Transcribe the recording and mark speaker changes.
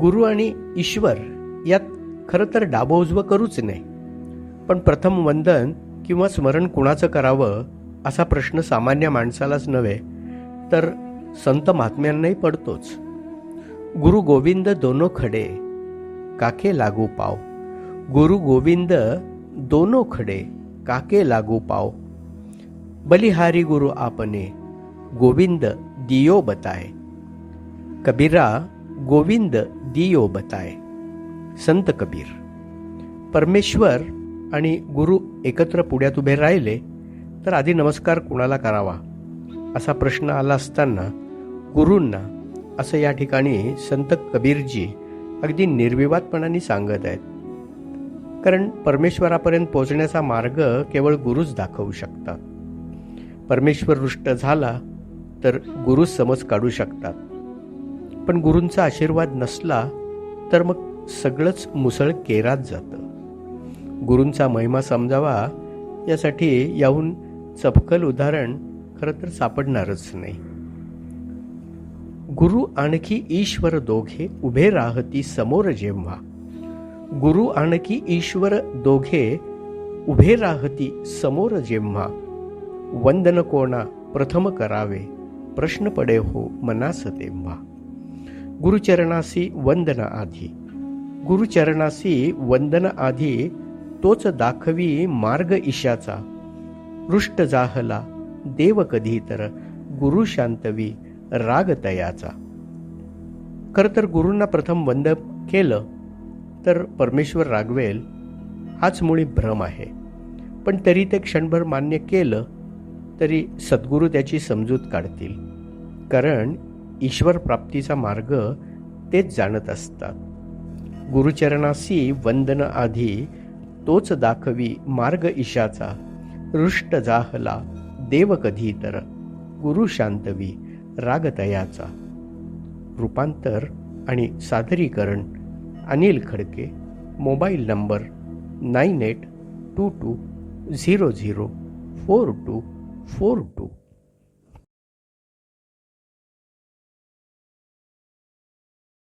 Speaker 1: गुरु आणि ईश्वर यात खरं तर डाबो करूच नाही पण प्रथम वंदन किंवा स्मरण कुणाचं करावं असा प्रश्न सामान्य माणसालाच नव्हे तर संत महात्म्यांनाही पडतोच. गुरु गोविंद दोनो खडे काके लागू पाव. गुरु गोविंद दोनो खडे काके लागू पाव. बलिहारी गुरु आपने गोविंद दियो बताए. कबीरा गोविंद दियो बताय संत कबीर। परमेश्वर आणि गुरु एकत्र पुढ्यात उभे राहिले तर आधी नमस्कार कुणाला करावा? असा प्रश्न आला असताना गुरूंना असं या ठिकाणी संत कबीरजी अगदी निर्विवादपणाने सांगत आहेत. कारण परमेश्वरापर्यंत पोहोचण्याचा मार्ग केवळ गुरुच दाखवू शकतात. परमेश्वर रुष्ट झाला तर गुरुच समज काढू शकतात. पण गुरूंचा आशीर्वाद नसला तर मग सगळंच मुसळ केरात जातं. गुरूंचा महिमा समजावा यासाठी याहून चपकल उदाहरण खरं तर सापडणारच नाही. गुरु आणखी ईश्वर दोघे उभे राहती समोर जेव्हा. गुरु आणखी ईश्वर दोघे उभे राहती समोर जेव्हा. वंदन कोणा प्रथम करावे प्रश्न पडे हो मनास तेव्हा. गुरुचरणासी वंदन आधी. गुरुचरणासी वंदन आधी तोच दाखवी मार्ग ईशाचा. रुष्ट जाहला देव कधी तर गुरु शांतवी राग तयाचा खरं तर गुरूंना प्रथम वंद केलं तर परमेश्वर रागवेल हाच मुळी भ्रम आहे. पण तरी ते क्षणभर मान्य केलं तरी सद्गुरू त्याची समजूत काढतील. कारण ईश्वर प्राप्तीचा मार्ग तेच जाणत असतात. गुरुचरणासी वंदन आधी तोच दाखवी मार्ग ईशाचा. रुष्ट जाहला देव कधी तर. गुरु शांतवी रागतयाचा. रूपांतर आणि सादरीकरण Anil Khadke mobile number nine eight two two zero zero four two four two.